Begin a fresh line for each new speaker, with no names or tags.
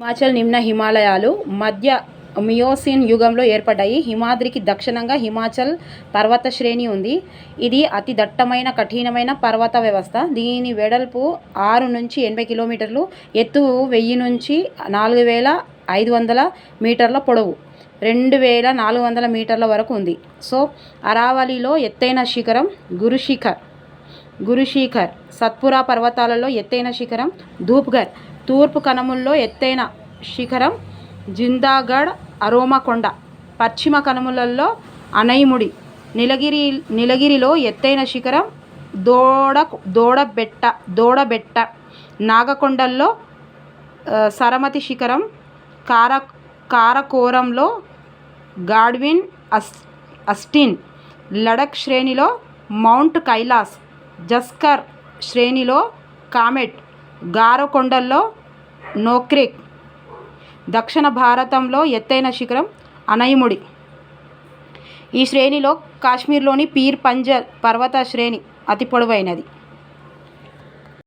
హిమాచల్ నిమ్న హిమాలయాలు మధ్య మియోసిన్ యుగంలో ఏర్పడ్డాయి. హిమాద్రికి దక్షిణంగా హిమాచల్ పర్వత శ్రేణి ఉంది. ఇది అతి దట్టమైన కఠినమైన పర్వత వ్యవస్థ. దీని వెడల్పు ఆరు నుంచి ఎనభై కిలోమీటర్లు ఎత్తు వెయ్యి నుంచి నాలుగు వేల ఐదు వందల మీటర్ల పొడవు రెండు వేల నాలుగు వందల మీటర్ల వరకు ఉంది. సో అరావలిలో ఎత్తైన శిఖరం గురుశిఖర్ గురుశిఖర్ సత్పురా పర్వతాలలో ఎత్తైన శిఖరం ధూప్ఘర్ తూర్పు కనుమల్లో ఎత్తైన శిఖరం జిందాగఢ్ అరోమకొండ. పశ్చిమ కనుమలలో అనైముడి. నీలగిరి నీలగిరిలో ఎత్తైన శిఖరం దోడ దోడబెట్ట దోడబెట్ట. నాగకొండల్లో సరమతి శిఖరం కార కారకోరంలో గాడ్విన్ అస్ అస్టిన్. లడఖ్ శ్రేణిలో మౌంట్ కైలాస్. జస్కర్ శ్రేణిలో కామెట్. గారో కొండల్లో నోక్రెక్ దక్షిణ భారతంలో ఎత్తైన శిఖరం అనయముడి ఈ శ్రేణిలో కాశ్మీర్లోని పీర్ పంజల్ పర్వత శ్రేణి అతి పొడవైనది.